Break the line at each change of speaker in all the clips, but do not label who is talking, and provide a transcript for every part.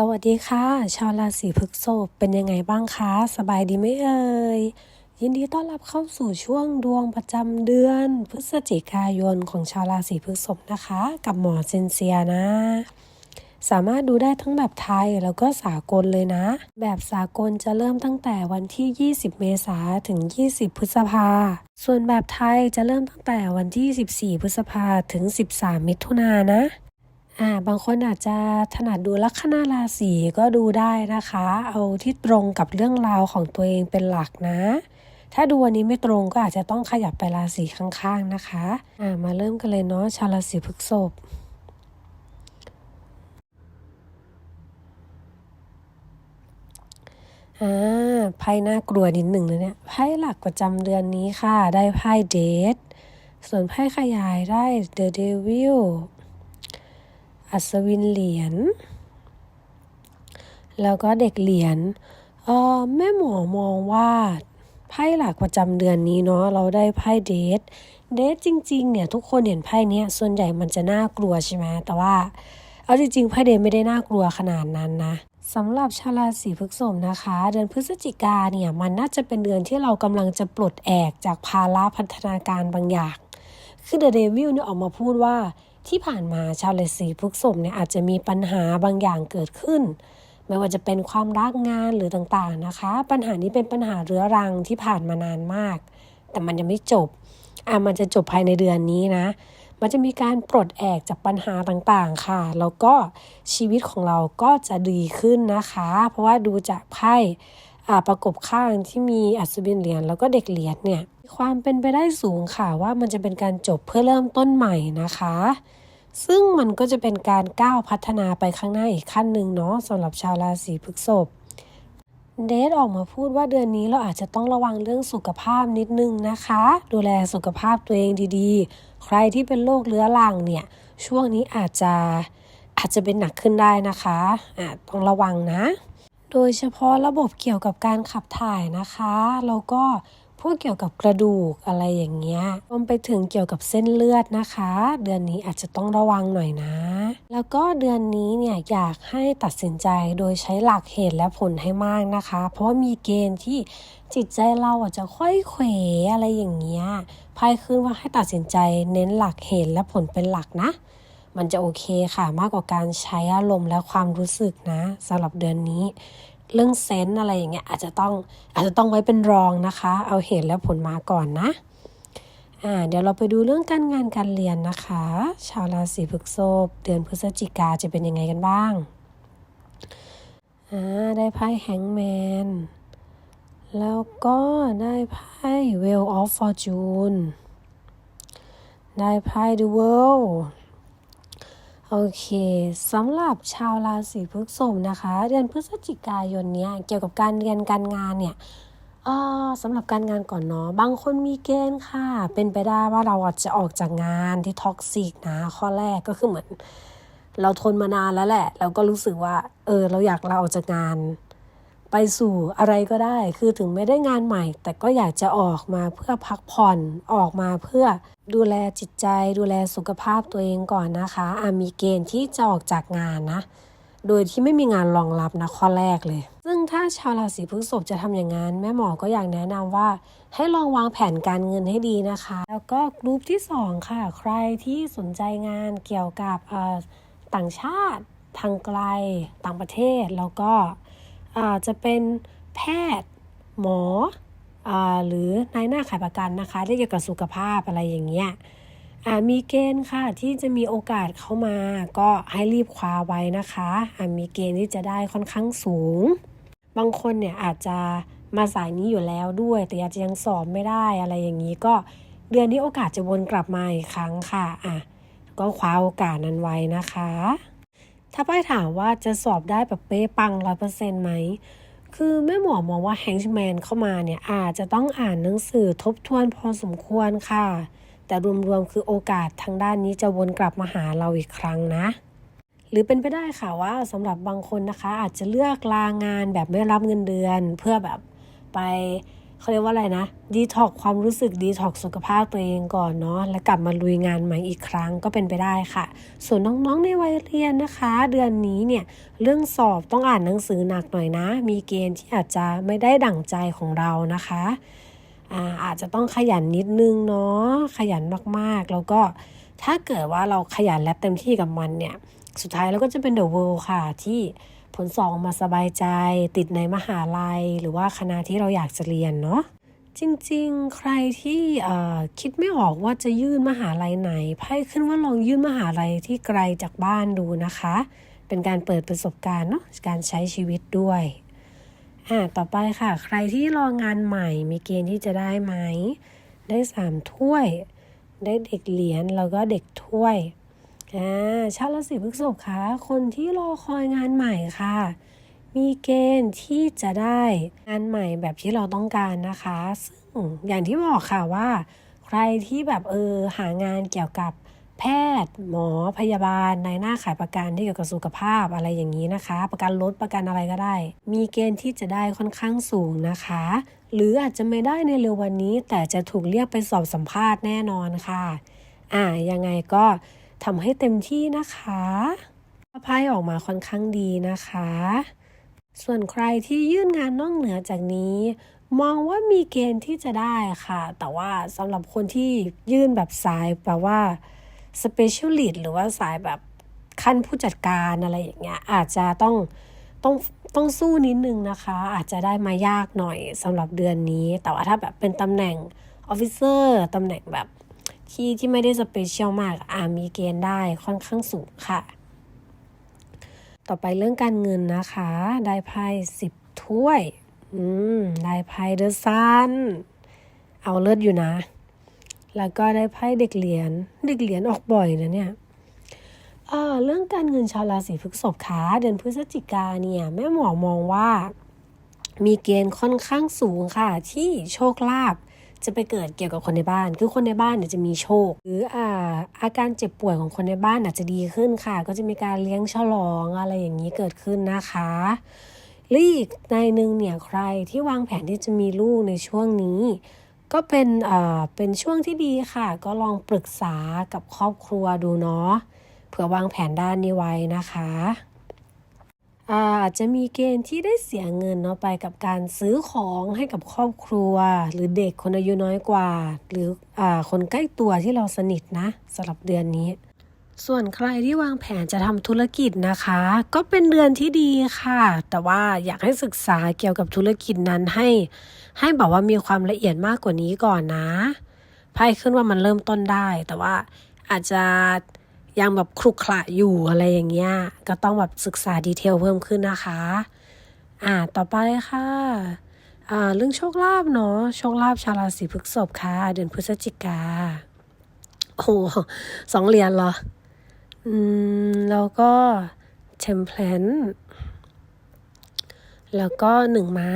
สวัสดีค่ะ ชาวราศีพฤษภเป็นยังไงบ้างคะ สบายดีไหมเอ่ย ยินดีต้อนรับเข้าสู่ช่วงดวงประจำเดือน พฤศจิกายนของชาวราศีพฤษภนะคะ กับหมอเซนเซียนะ สามารถดูได้ทั้งแบบไทยแล้วก็สากลเลยนะ แบบสากลจะเริ่มตั้งแต่วันที่ 20 เมษาถึง 20 พฤษภา ส่วนแบบไทยจะเริ่มตั้งแต่วันที่ 14 พฤษภาถึง 13 มิถุนายนนะ อ่าบางคนอาจจะถนัดดูลัคนาราศีก็ดูได้นะคะ เอาที่ตรงกับเรื่องราวของตัวเองเป็นหลักนะ ถ้าดูวันนี้ไม่ตรงก็อาจจะต้องขยับไปราศีข้างๆนะคะอ่ามาเริ่มกันเลยเนาะชาวราศีพฤษภอ่าไพ่น่ากลัวนิดหนึ่งนะเนี่ยไพ่หลักประจำเดือนนี้ค่ะ ได้ไพ่เดทส่วนไพ่ขยายได้ The Devil อัศวินเหรียญ แล้วก็เด็กเหรียญออแม่หมอมองว่าไพ่หลักประจำเดือนนี้เนาะเราได้ไพ่เดทเดทจริง ๆ เนี่ยทุกคนเห็นไพ่เนี้ยส่วนใหญ่มันจะน่ากลัวใช่ไหมแต่ว่าเอาจริงๆไพ่เดทไม่ได้น่ากลัวขนาดนั้นนะสำหรับชาวราศีพฤษภนะคะ เดือนพฤศจิกาเนี่ยมันน่าจะเป็นเดือนที่เรากำลังจะปลดแอกจากภาระพัฒนาการบางอย่าง คือเดอะเดวิลเนี่ยออกมาพูดว่า ที่ผ่านมาชาวราศีพฤษภเนี่ยอาจจะมีปัญหาบางอย่างเกิดขึ้น ไม่ว่าจะเป็นความรักงานหรือต่างๆนะคะ ปัญหานี้เป็นปัญหาเรื้อรังที่ผ่านมานานมาก แต่มันยังไม่จบอะมันจะจบภายในเดือนนี้นะ มันจะมีการปลดแอกจากปัญหาต่างๆค่ะ แล้วก็ชีวิตของเราก็จะดีขึ้นนะคะ เพราะว่าดูจากไพ่ ประกบข้างที่มีอัศวินเหรียญแล้วก็เด็กเหรียญเนี่ยความเป็นไปได้สูงค่ะว่ามันจะเป็นการจบเพื่อเริ่มต้นใหม่นะคะ ซึ่งมันก็จะเป็นการก้าวพัฒนาไปข้างหน้าอีกขั้นหนึ่งเนาะสำหรับชาวราศีพฤษภเดทออกมาพูดว่าเดือนนี้เราอาจจะต้องระวังเรื่องสุขภาพนิดนึงนะคะ ดูแลสุขภาพตัวเองดีๆ ใครที่เป็นโรคเรื้อรังเนี่ย ช่วงนี้อาจจะอาจจะเป็นหนักขึ้นได้นะคะอะต้องระวังนะ โดยเฉพาะระบบเกี่ยวกับการขับถ่ายนะคะ แล้วก็พวกเกี่ยวกับกระดูกอะไรอย่างเงี้ยรวมไปถึงเกี่ยวกับเส้นเลือดนะคะ เดือนนี้อาจจะต้องระวังหน่อยนะ แล้วก็เดือนนี้เนี่ยอยากให้ตัดสินใจโดยใช้หลักเหตุและผลให้มากนะคะ เพราะว่ามีเกณฑ์ที่จิตใจเราอาจจะค่อยเขวอะไรอย่างเงี้ยไพ่ขึ้นว่าให้ตัดสินใจเน้นหลักเหตุและผลเป็นหลักนะ มันจะโอเคค่ะมากกว่าการใช้อารมณ์และความรู้สึกนะสำหรับเดือนนี้ เรื่องเซนส์อะไรอย่างเงี้ยอาจจะต้องอาจจะต้องไว้เป็นรองนะคะ เอาเหตุและผลมาก่อนนะอ่าเดี๋ยวเราไปดูเรื่องการงานการเรียนนะคะ ชาวราศีพฤษภเดือนพฤศจิกาจะเป็นยังไงกันบ้างอ่าได้ไพ่แฮงแมนแล้วก็ได้ไพ่ Wheel of Fortune ได้ไพ่ The World โอเคสำหรับชาวราศีพฤษภนะคะ เดือนพฤศจิกายนเนี้ยเกี่ยวกับการเรียนการงานเนี่ยเออสำหรับการงานก่อนเนาะบางคนมีเกณฑ์ค่ะ เป็นไปได้ว่าเราอาจจะออกจากงานที่ท็อกซิกนะ ข้อแรกก็คือเหมือน เราทนมานานแล้วแหละ เราก็รู้สึกว่า เออ เราอยากลาออกจากงาน ไปสู่อะไรก็ได้ คือถึงไม่ได้งานใหม่ แต่ก็อยากจะออกมาเพื่อพักผ่อนออกมาเพื่อดูแลจิตใจ ดูแลสุขภาพตัวเองก่อนนะคะอามีเกณฑ์ที่จะออกจากงานนะโดยที่ไม่มีงานรองรับนะข้อแรกเลย ซึ่งถ้าชาวราศีพฤษภจะทำอย่างนั้น แม่หมอก็อยากแนะนำว่า ให้ลองวางแผนการเงินให้ดีนะคะ แล้วก็กลุ่มที่ 2 ค่ะ ใครที่สนใจงานเกี่ยวกับต่างชาติ ทางไกล ต่างประเทศ แล้วก็ จจะเป็นแพทย์ หมออหรือนายหน้าขายประกันนะคะเกี่ยวกับสุขภาพอะไรอย่างเงี้ยมีเกณฑ์ค่ะที่จะมีโอกาสเข้ามาก็ให้รีบคว้าไว้นะคะมีเกณฑ์ที่จะได้ค่อนข้างสูง บางคนเนี่ยอาจจะมาสายนี้อยู่แล้วด้วย แต่อาจจะยังสอบไม่ได้อะไรอย่างนี้ก็เดือนนี้โอกาสจะวนกลับมาอีกครั้งค่ะอะก็คว้าโอกาสนั้นไว้นะคะ ถ้าป้ายถามว่าจะสอบได้แบบเป๊ะปังร้อยเปอร์เซ็นต์ไหม คือแม่หมอมองว่าแฮง g ์แมนเข้ามาเนี่ยอาจจะต้องอ่านหนังสือทบทวนพอสมควรค่ะ แต่รวมๆคือโอกาสทางด้านนี้จะวนกลับมาหาเราอีกครั้งนะ หรือเป็นไปได้ค่ะว่าสำหรับบางคนนะคะ อาจจะเลือกลางานแบบไม่รับเงินเดือน เพื่อแบบไป เขาเรียกว่าอะไรนะดีท็อกความรู้สึกดีท็อกสุขภาพตัวเองก่อนเนาะแล้วกลับมาลุยงานใหม่อีกครั้งก็เป็นไปได้ค่ะ ส่วนน้องๆในวัยเรียนนะคะ เดือนนี้เนี่ยเรื่องสอบต้องอ่านหนังสือหนักหน่อยนะ มีเกณฑ์ที่อาจจะไม่ได้ดั่งใจของเรานะคะอาอาจจะต้องขยันนิดนึงเนาะขยันมากๆ แล้วก็ถ้าเกิดว่าเราขยันและเต็มที่กับมันเนี่ย สุดท้ายเราก็จะเป็นเดอะเวิลด์ค่ะที่ ผลสอบมาสบายใจ ติดในมหาลัย หรือว่าคณะที่เราอยากจะเรียนเนาะจริงๆ ใครที่คิดไม่ออกว่าจะยื่นมหาลัยไหนไพ่ขึ้นว่าลองยื่นมหาลัยที่ไกลจากบ้านดูนะคะ เป็นการเปิดประสบการณ์เนาะการใช้ชีวิตด้วยอ่าต่อไปค่ะ ใครที่รองานใหม่มีเกณฑ์ที่จะได้ไหม ได้สามถ้วย ได้เด็กเหรียญแล้วก็เด็กถ้วย อ่าชาวราศีพฤษภคะคนที่รอคอยงานใหม่ค่ะ มีเกณฑ์ที่จะได้งานใหม่แบบที่เราต้องการนะคะ ซึ่งอย่างที่บอกค่ะว่า ใครที่แบบเออหางานเกี่ยวกับแพทย์ หมอพยาบาลในหน้าขายประกันที่เกี่ยวกับสุขภาพอะไรอย่างนี้นะคะ ประกันรถประกันอะไรก็ได้ มีเกณฑ์ที่จะได้ค่อนข้างสูงนะคะ หรืออาจจะไม่ได้ในเร็ววันนี้ แต่จะถูกเรียกไปสอบสัมภาษณ์แน่นอนค่ะ อ่ายังไงก็ ทำให้เต็มที่นะคะไพ่ออกมาค่อนข้างดีนะคะ ส่วนใครที่ยื่นงานนอกเหนือจากนี้ มองว่ามีเกณฑ์ที่จะได้ค่ะ แต่ว่าสำหรับคนที่ยื่นแบบสายแบบว่า specialist หรือว่าสายแบบขั้นผู้จัดการอะไรอย่างเงี้ยอาจจะต้องต้องต้องสู้นิดนึงนะคะ อาจจะได้มายากหน่อยสำหรับเดือนนี้ แต่ว่าถ้าแบบเป็นตำแหน่งออฟฟิเซอร์ตำแหน่งแบบ ที่ที่ไม่ได้สเปเชียลมากอามีเกณฑ์ได้ค่อนข้างสูงค่ะ ต่อไปเรื่องการเงินนะคะ ได้ไพ่สิบถ้วย อืม ได้ไพ่เดอะซัน เอาเลิศอยู่นะ แล้วก็ได้ไพ่เด็กเหรียญ เด็กเหรียญออกบ่อยนะเนี่ยเออเรื่องการเงินชาวราศีพฤษภคะเดือนพฤศจิกาเนี่ย แม่หมอมองว่า มีเกณฑ์ค่อนข้างสูงค่ะ ที่โชคลาภ จะไปเกิดเกี่ยวกับคนในบ้าน คือคนในบ้านเนี่ยจะมีโชค หรืออ่าอาการเจ็บป่วยของคนในบ้านอาจจะดีขึ้นค่ะ ก็จะมีการเลี้ยงฉลองอะไรอย่างนี้เกิดขึ้นนะคะหรืออีกในหนึ่งเนี่ยใครที่วางแผนที่จะมีลูกในช่วงนี้ ก็เป็นเอ่อเป็นช่วงที่ดีค่ะ ก็ลองปรึกษากับครอบครัวดูเนาะเผื่อวางแผนด้านนี้ไว้นะคะ อาจจะมีเกณฑ์ที่ได้เสียเงินเนาะไปกับการซื้อของให้กับครอบครัว หรือเด็กคนอายุน้อยกว่า หรืออ่าคนใกล้ตัวที่เราสนิทนะสำหรับเดือนนี้ ส่วนใครที่วางแผนจะทำธุรกิจนะคะ ก็เป็นเดือนที่ดีค่ะ แต่ว่าอยากให้ศึกษาเกี่ยวกับธุรกิจนั้นให้ ให้แบบว่ามีความละเอียดมากกว่านี้ก่อนนะไพ่ขึ้นว่ามันเริ่มต้นได้ แต่ว่าอาจจะ ยังแบบครุกขระอยู่อะไรอย่างเงี้ย ก็ต้องแบบศึกษาดีเทลเพิ่มขึ้นนะคะ อ่า ต่อไปค่ะ อ่า เรื่องโชคลาภเนาะ โชคลาภชาวราศีพฤษภค่ะ เดือนพฤศจิกา โอ้สองเหรียญเหรอ อืม แล้วก็เทมเพลนแล้วก็หนึ่งไม้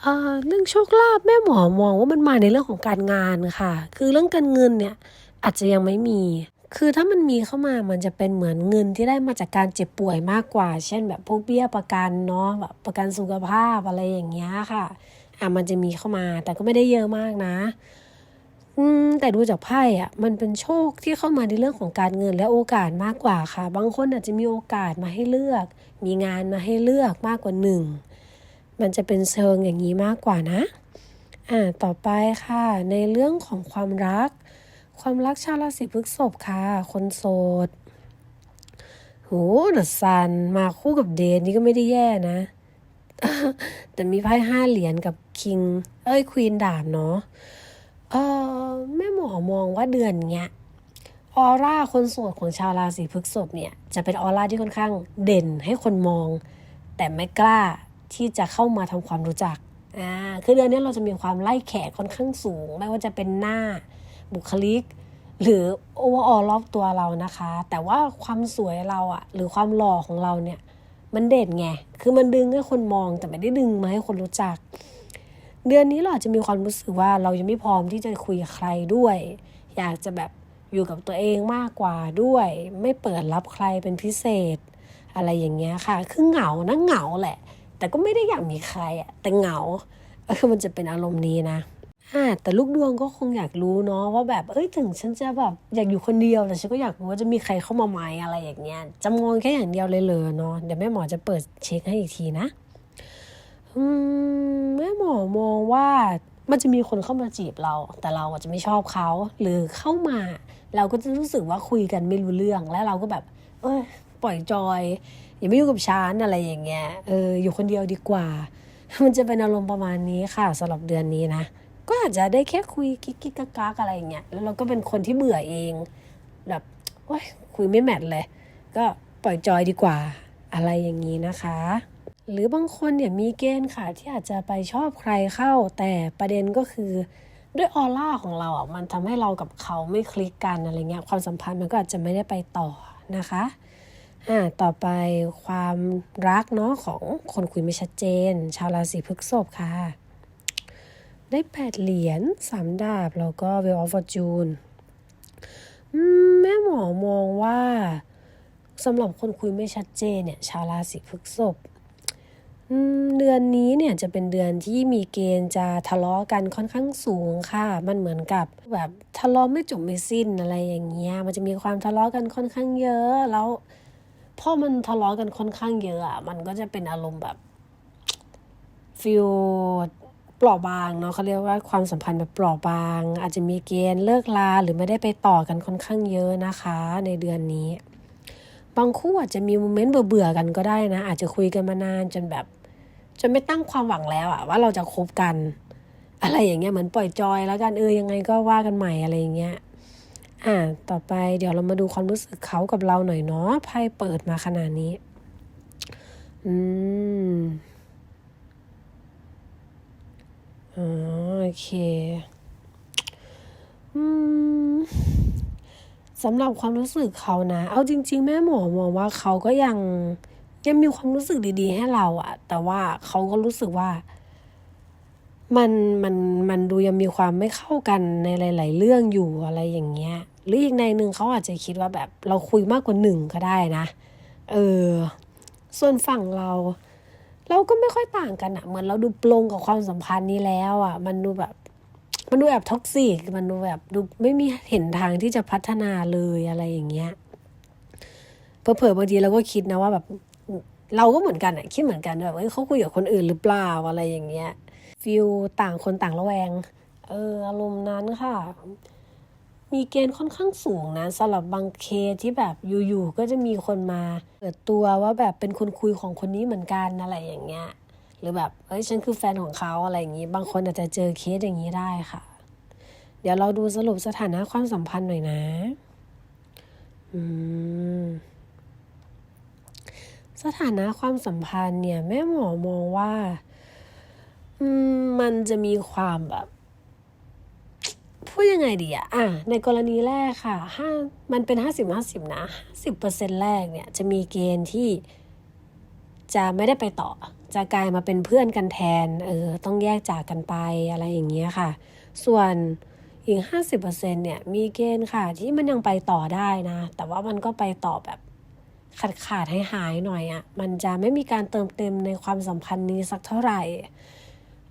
เอ่อเรื่องโชคลาภแม่หมอมองว่ามันมาในเรื่องของการงานค่ะ คือเรื่องการเงินเนี่ยอาจจะยังไม่มี คือถ้ามันมีเข้ามามันจะเป็นเหมือนเงินที่ได้มาจากการเจ็บป่วยมากกว่า เช่นแบบพวกเบี้ยประกันเนาะแบบประกันสุขภาพอะไรอย่างเงี้ยค่ะ อะมันจะมีเข้ามา แต่ก็ไม่ได้เยอะมากนะ อืม แต่ดูจากไพ่อะ มันเป็นโชคที่เข้ามาในเรื่องของการเงินและโอกาสมากกว่าค่ะ บางคนอาจจะมีโอกาสมาให้เลือก มีงานมาให้เลือกมากกว่าหนึ่ง มันจะเป็นเชิงอย่างนี้มากกว่านะ อ่า ต่อไปค่ะ ในเรื่องของความรัก ความรักชาวราศีพฤษภค่ะ คนโสดโหเดอะซันมาคู่กับเดนนี่ก็ไม่ได้แย่นะ แต่มีไพ่ห้าเหรียญกับคิง เอ้ยควีนดาบเนาะเออแม่หมอมองว่าเดือนเนี้ยออร่าคนโสดของชาวราศีพฤษภเนี่ย จะเป็นออร่าที่ค่อนข้างเด่นให้คนมอง แต่ไม่กล้าที่จะเข้ามาทำความรู้จักอ่าคือเดือนนี้เราจะมีความไล่แขกค่อนข้างสูง ไม่ว่าจะเป็นหน้า บุคลิก หรือโอเวอร์ออรอบตัวเรานะคะ แต่ว่าความสวยเราอะหรือความหล่อของเราเนี่ย มันเด่นไง คือมันดึงให้คนมองแต่ไม่ได้ดึงมาให้คนรู้จัก เดือนนี้เราอาจจะมีความรู้สึกว่าเรายังไม่พร้อมที่จะคุยกับใครด้วย อยากจะแบบอยู่กับตัวเองมากกว่าด้วย ไม่เปิดรับใครเป็นพิเศษ อะไรอย่างเงี้ยค่ะ คือเหงานะเหงาแหละ แต่ก็ไม่ได้อยากมีใครอะแต่เหงาเออมันจะเป็นอารมณ์นี้นะ แต่ลูกดวงก็คงอยากรู้เนาะว่าแบบเอ้ยถึงฉันจะแบบอยากอยู่คนเดียวแต่ฉันก็อยากรู้ว่าจะมีใครเข้ามาไหมอะไรอย่างเงี้ยจำงอนแค่อย่างเดียวเลยเลยเนาะเดี๋ยวแม่หมอจะเปิดเช็คให้อีกทีนะอืมแม่หมอมองว่ามันจะมีคนเข้ามาจีบเรา แต่เราอาจจะไม่ชอบเขาหรือเข้ามา เราก็จะรู้สึกว่าคุยกันไม่รู้เรื่องแล้วเราก็แบบ เอ้ยปล่อยจอย อย่าไม่ยุ่กับฉันอะไรอย่างเงี้ยเอออยู่คนเดียวดีกว่า มันจะเป็นอารมณ์ประมาณนี้ค่ะสำหรับเดือนนี้นะ ก็อาจจะได้แค่คุยกิ๊กกิ๊กกักอะไรอย่างเงี้ยแล้วเราก็เป็นคนที่เบื่อเองแบบโอ้ยคุยไม่แมทเลย ก็ปล่อยจอยดีกว่าอะไรอย่างนี้นะคะ หรือบางคนเนี่ยมีเกณฑ์ค่ะที่อาจจะไปชอบใครเข้า แต่ประเด็นก็คือด้วยออร่าของเราอะมันทำให้เรากับเขาไม่คลิกกันอะไรเงี้ยความสัมพันธ์มันก็อาจจะไม่ได้ไปต่อนะคะอ่าต่อไปความรักเนาะของคนคุยไม่ชัดเจน ชาวราศีพฤษภค่ะ ได้แปดเหรียญสามดาบ แล้วก็ Wheel of Fortune แม่หมอมองว่าสำหรับคนคุยไม่ชัดเจนเนี่ย ชาวราศีพฤษภเดือนนี้เนี่ยจะเป็นเดือนที่มีเกณฑ์จะทะเลาะกันค่อนข้างสูงค่ะ มันเหมือนกับแบบทะเลาะไม่จบไม่สิ้นอะไรอย่างเงี้ย มันจะมีความทะเลาะกันค่อนข้างเยอะ แล้วพอมันทะเลาะกันค่อนข้างเยอะอะ มันก็จะเป็นอารมณ์แบบฟิล เปราะบางเนาะเขาเรียกว่าความสัมพันธ์แบบเปราะบาง อาจจะมีเกณฑ์เลิกลาหรือไม่ได้ไปต่อกันค่อนข้างเยอะนะคะ ในเดือนนี้ บางคู่อาจจะมีโมเมนต์เบื่อๆกันก็ได้นะ อาจจะคุยกันมานานจนแบบจนไม่ตั้งความหวังแล้วอะว่าเราจะคบกัน อะไรอย่างเงี้ยเหมือนปล่อยจอยแล้วกันเออยังไงก็ว่ากันใหม่อะไรอย่างเงี้ยอ่าต่อไปเดี๋ยวเรามาดูความรู้สึกเขากับเราหน่อยเนาะไพ่เปิดมาขนาดนี้ อืม อ๋อโอเคอืมสำหรับความรู้สึกเขานะ เอาจริง ๆ แม่หมอมองว่าเขาก็ยังยังมีความรู้สึกดี ๆ ให้เราอะแต่ว่าเขาก็รู้สึกว่า มันมันมันดูยังมีความไม่เข้ากันในหลาย ๆ เรื่องอยู่อะไรอย่างเงี้ย หรืออีกในหนึ่งเขาอาจจะคิดว่าแบบเราคุยมากกว่าหนึ่งก็ได้นะ เออ ส่วนฝั่งเรา เราก็ไม่ค่อยต่างกันอะเหมือนเราดูปลงกับความสัมพันธ์นี้แล้วอะมันดูแบบ มันดูแอบท็อกซิกมันดูแบบดูไม่มีเห็นทางที่จะพัฒนาเลยอะไรอย่างเงี้ยเผลอๆบางทีเราก็คิดนะว่าแบบเราก็เหมือนกันอะคิดเหมือนกันแบบเอ้ยเขาคุยกับคนอื่นหรือเปล่าอะไรอย่างเงี้ยฟิลต่างคนต่างระแวง เอออารมณ์นั้นค่ะ มีเกณฑ์ค่อนข้างสูงนะสำหรับบางเคสที่แบบอยู่ๆก็จะมีคนมาเปิดตัวว่าแบบเป็นคนคุยของคนนี้เหมือนกันอะไรอย่างเงี้ยหรือแบบเอ้ยฉันคือแฟนของเขาอะไรอย่างงี้ บางคนอาจจะเจอเคสอย่างนี้ได้ค่ะ เดี๋ยวเราดูสรุปสถานะความสัมพันธ์หน่อยนะ อืมสถานะความสัมพันธ์เนี่ยแม่หมอมองว่า อืมมันจะมีความแบบ พูดยังไงดีอะอะ ในกรณีแรกค่ะห้ามันเป็นห้าสิบห้าสิบนะสิบเปอร์เซ็นแรกเนี่ย จะมีเกณฑ์ที่จะไม่ได้ไปต่อ จะกลายมาเป็นเพื่อนกันแทน เออ ต้องแยกจากกันไปอะไรอย่างเงี้ยค่ะ ส่วนอีกห้าสิบเปอร์เซ็นเนี่ยมีเกณฑ์ค่ะ ที่มันยังไปต่อได้นะ แต่ว่ามันก็ไปต่อแบบขาดขาดหายหายหน่อยอะ่ะ มันจะไม่มีการเติมเต็มในความสัมพันธ์นี้สักเท่าไหร่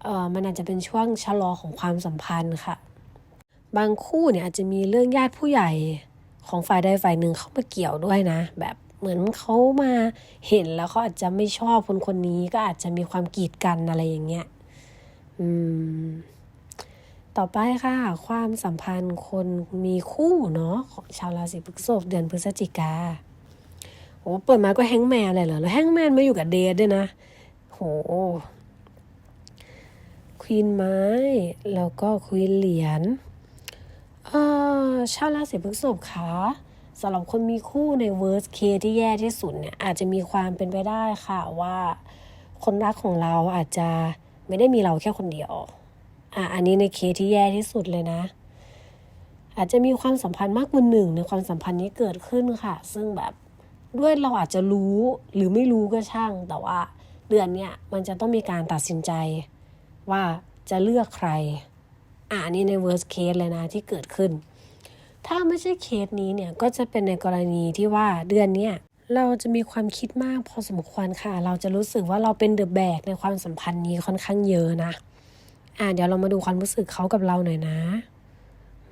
เออมันอาจจะเป็นช่วงชะลอของความสัมพันธ์ค่ะ บางคู่เนี่ยอาจจะมีเรื่องญาติผู้ใหญ่ของฝ่ายใดฝ่ายหนึ่งเข้ามาเกี่ยวด้วยนะ แบบเหมือนเขามาเห็นแล้วเขาอาจจะไม่ชอบคนคนนี้ก็อาจจะมีความกีดกันอะไรอย่างเงี้ยอืมต่อไปค่ะ ความสัมพันธ์คนมีคู่เนาะของชาวราศีพฤษภเดือนพฤศจิกาโอ้เปิดมาก็แฮงแมนเลยเหรอ แล้วแฮงแมนมาอยู่กับเดทด้วยนะ โหควีนไม้ แล้วก็ควีนเหรียญ ชาวราศีพฤษภคะสำหรับคนมีคู่ใน worst case ที่แย่ที่สุดเนี่ยอาจจะมีความเป็นไปได้ค่ะว่า คนรักของเราอาจจะไม่ได้มีเราแค่คนเดียวอะอันนี้ในเคสที่แย่ที่สุดเลยนะ อาจจะมีความสัมพันธ์มากกว่าหนึ่งในความสัมพันธ์นี้เกิดขึ้นค่ะ ซึ่งแบบด้วยเราอาจจะรู้หรือไม่รู้ก็ช่าง แต่ว่าเดือนเนี้ยมันจะต้องมีการตัดสินใจว่าจะเลือกใครอะอันนี้ใน worst case เลยนะที่เกิดขึ้น ถ้าไม่ใช่เคสนี้เนี่ยก็จะเป็นในกรณีที่ว่าเดือนเนี้ยเราจะมีความคิดมากพอสมควรค่ะ เราจะรู้สึกว่าเราเป็นเดอะแบกในความสัมพันธ์นี้ค่อนข้างเยอะนะ อ่าเดี๋ยวเรามาดูความรู้สึกเขากับเราหน่อยนะ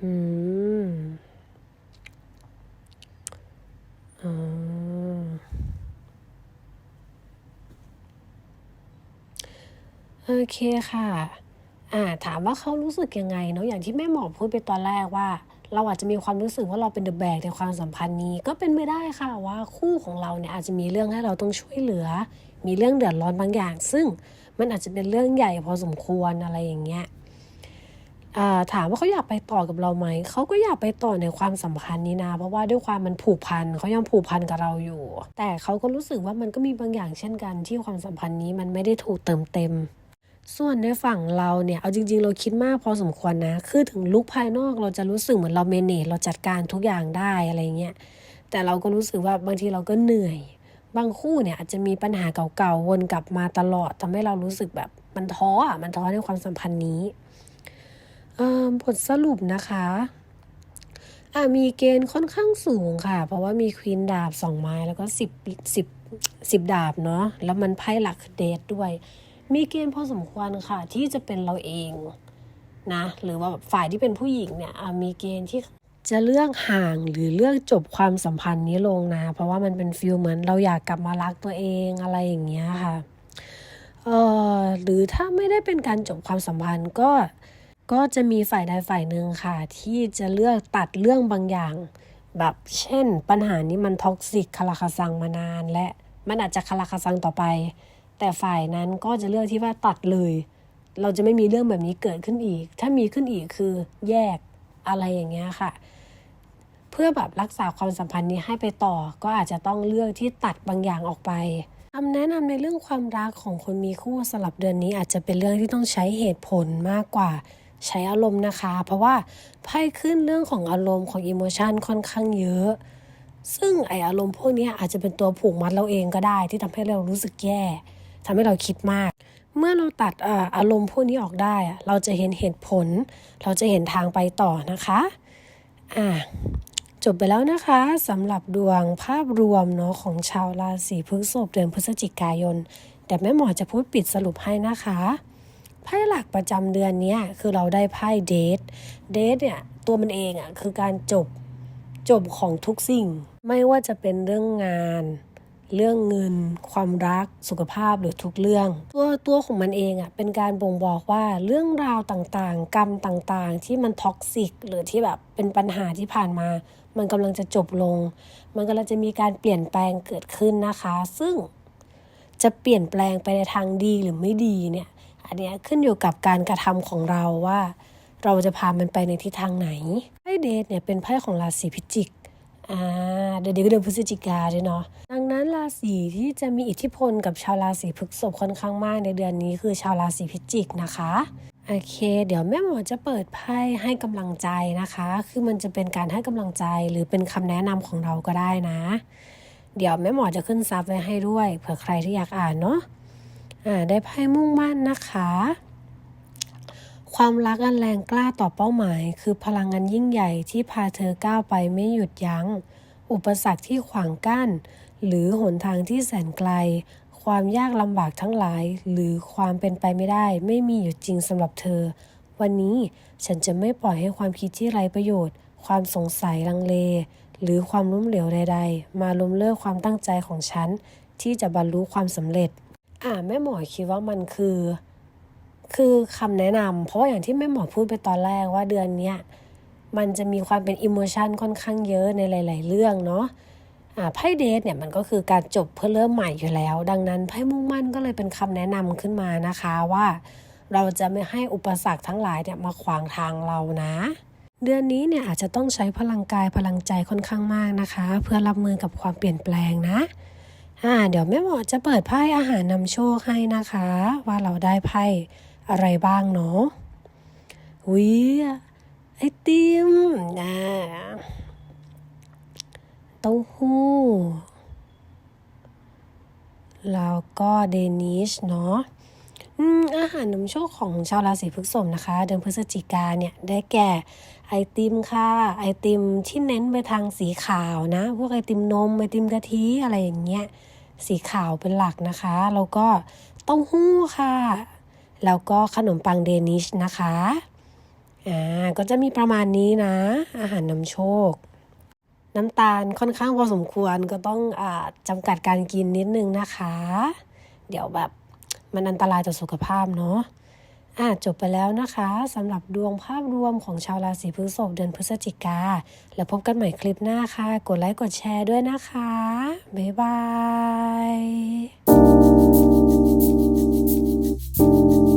อืมอืมโอเคค่ะ อ่า ถามว่าเขารู้สึกยังไงเนาะอย่างที่แม่หมอพูดไปตอนแรกว่า เราอาจจะมีความรู้สึกว่าเราเป็นเดอะแบกในความสัมพันธ์นี้ ก็เป็นไม่ได้ค่ะว่าคู่ของเราเนี่ยอาจจะมีเรื่องให้เราต้องช่วยเหลือ มีเรื่องเดือดร้อนบางอย่าง ซึ่งมันอาจจะเป็นเรื่องใหญ่พอสมควรอะไรอย่างเงี้ยถามว่าเขาอยากไปต่อกับเราไหม เขาก็อยากไปต่อในความสัมพันธ์นี้นะ เพราะว่าด้วยความมันผูกพันเขายังผูกพันกับเราอยู่ แต่เขาก็รู้สึกว่ามันก็มีบางอย่างเช่นกันที่ความสัมพันธ์นี้มันไม่ได้ถูกเติมเต็ม ส่วนในฝั่งเราเนี่ย เอาจริง ๆ เราคิดมากพอสมควรนะ คือถึงลุกภายนอกเราจะรู้สึกเหมือนเราเมเนจเราจัดการทุกอย่างได้อะไรเงี้ย แต่เราก็รู้สึกว่าบางทีเราก็เหนื่อย บางคู่เนี่ยอาจจะมีปัญหาเก่าๆวนกลับมาตลอดทำให้เรารู้สึกแบบมันท้ออะ มันท้อในความสัมพันธ์นี้บทสรุปนะคะมีเกณฑ์ค่อนข้างสูงค่ะ เพราะว่ามีควีนดาบสองไม้แล้วก็สิบสิบสิบดาบเนาะ แล้วมันไพ่หลักเดทด้วย มีเกณฑ์พอสมควรค่ะ ที่จะเป็นเราเองนะหรือว่าฝ่ายที่เป็นผู้หญิงเนี่ยมีเกณฑ์ที่จะเลือกห่างหรือเลือกจบความสัมพันธ์นี้ลงนะ เพราะว่ามันเป็นฟิลเหมือนเราอยากกลับมารักตัวเองอะไรอย่างเงี้ยค่ะเอ่อหรือถ้าไม่ได้เป็นการจบความสัมพันธ์ก็ก็จะมีฝ่ายใดฝ่ายหนึ่งค่ะ ที่จะเลือกตัดเรื่องบางอย่าง แบบเช่น ปัญหานี้มันท็อกซิกคาราคาซังมานาน และมันอาจจะคาราคาซังต่อไป แต่ฝ่ายนั้นก็จะเลือกที่ว่าตัดเลย เราจะไม่มีเรื่องแบบนี้เกิดขึ้นอีก ถ้ามีขึ้นอีกคือแยกอะไรอย่างเงี้ยค่ะ เพื่อแบบรักษาความสัมพันธ์นี้ให้ไปต่อ ก็อาจจะต้องเลือกที่ตัดบางอย่างออกไปคำแนะนำในเรื่องความรักของคนมีคู่สลับเดือนนี้อาจจะเป็นเรื่องที่ต้องใช้เหตุผลมากกว่าใช้อารมณ์นะคะ เพราะว่าไพ่ขึ้นเรื่องของอารมณ์ของอิโมชันค่อนข้างเยอะ ซึ่งไออารมณ์พวกนี้อาจจะเป็นตัวผูกมัดเราเองก็ได้ที่ทำให้เรารู้สึกแย่ ทำให้เราคิดมาก เมื่อเราตัดอารมณ์พวกนี้ออกได้ เราจะเห็นเหตุผล เราจะเห็นทางไปต่อนะคะอ่าจบไปแล้วนะคะสำหรับดวงภาพรวมเนาะของชาวราศีพฤษภเดือนพฤศจิกายน แต่แม่หมอจะพูดปิดสรุปให้นะคะไพ่หลักประจำเดือนนี้คือเราได้ไพ่เดทเดทเนี่ยตัวมันเองอะ่ะคือการจบจบของทุกสิ่ง ไม่ว่าจะเป็นเรื่องงาน เรื่องเงิน ความรัก สุขภาพหรือทุกเรื่อง ตัวตัวของมันเองอะ่ะเป็นการบ่งบอกว่าเรื่องราวต่างๆ กรรมต่างๆ ที่มันท็อกซิกหรือที่แบบเป็นปัญหาที่ผ่านมา มันกำลังจะจบลง มันกำลังจะมีการเปลี่ยนแปลงเกิดขึ้นนะคะ ซึ่งจะเปลี่ยนแปลงไปในทางดีหรือไม่ดีเนี่ยอันเนี้ยขึ้นอยู่กับการกระทำของเราว่า เราจะพามันไปในทิศทางไหนไพ่เดทเนี่ยเป็นไพ่ของราศีพิจิก อ่าเดี๋ยวนี้ก็เดือนพฤศจิกาด้วยเนาะดังนั้นราศีที่จะมีอิทธิพลกับชาวราศีพฤษภค่อนข้างมากในเดือนนี้คือชาวราศีพิจิกนะคะโอเค เดี๋ยวแม่หมอจะเปิดไพ่ให้กำลังใจนะคะ คือมันจะเป็นการให้กำลังใจหรือเป็นคำแนะนำของเราก็ได้นะ เดี๋ยวแม่หมอจะขึ้นซับไว้ให้ด้วย เผื่อใครที่อยากอ่านเนาะอ่าได้ไพ่มุ่งมั่นนะคะ ความรักอันแรงกล้าต่อเป้าหมาย คือพลังงานยิ่งใหญ่ที่พาเธอก้าวไปไม่หยุดยัง้ง อุปสรรคที่ขวางกั้น หรือหนทางที่แสนไกล ความยากลำบากทั้งหลาย หรือความเป็นไปไม่ได้ ไม่มีอยู่จริงสำหรับเธอ วันนี้ฉันจะไม่ปล่อยให้ความคิดที่ไร้ประโยชน์ ความสงสัยลังเล หรือความล้มเหลวใด ๆ มาล้มเลิกความตั้งใจของฉันที่จะบรรลุความสำเร็จ อ่าแม่หมอคิดว่ามันคือ คือคำแนะนำเพราะว่าอย่างที่แม่หมอพูดไปตอนแรกว่าเดือนเนี้ยมันจะมีความเป็นอิโมชันค่อนข้างเยอะในหลาย ๆ เรื่องเนาะอ่าไพ่เดทเนี่ยมันก็คือการจบเพื่อเริ่มใหม่อยู่แล้ว ดังนั้นไพ่มุ่งมั่นก็เลยเป็นคำแนะนำขึ้นมานะคะว่า เราจะไม่ให้อุปสรรคทั้งหลายเนี่ยมาขวางทางเรานะเดือนนี้เนี่ยอาจจะต้องใช้พลังกายพลังใจค่อนข้างมากนะคะ เพื่อรับมือกับความเปลี่ยนแปลงนะอ่าเดี๋ยวแม่หมอจะเปิดไพ่อาหารนำโชคให้นะคะ ว่าเราได้ไพ่ อะไรบ้างเนาะวิไอติมนะเต้าหู้แล้วก็เดนิชเนาะอืมอาหารนำโชคของชาวราศีพฤษภนะคะ เดือนพฤศจิกาเนี่ยได้แก่ไอติมค่ะ ไอติมที่เน้นไปทางสีขาวนะ พวกไอติมนม ไอติมกะทิอะไรอย่างเงี้ย สีขาวเป็นหลักนะคะ แล้วก็เต้าหู้ค่ะ แล้วก็ขนมปังเดนิชนะคะ อ่า ก็จะมีประมาณนี้นะ อาหารนำโชค น้ำตาลค่อนข้างพอสมควรก็ต้องอจำกัดการกินนิดนึงนะคะ เดี๋ยวแบบมันอันตรายต่อสุขภาพเนาะอะจบไปแล้วนะคะสำหรับดวงภาพรวมของชาวราศีพฤษภเดือนพฤศจิกา แล้วพบกันใหม่คลิปหน้าค่ะ กดไลค์กดแชร์ด้วยนะคะ บ๊ายบาย Thank you.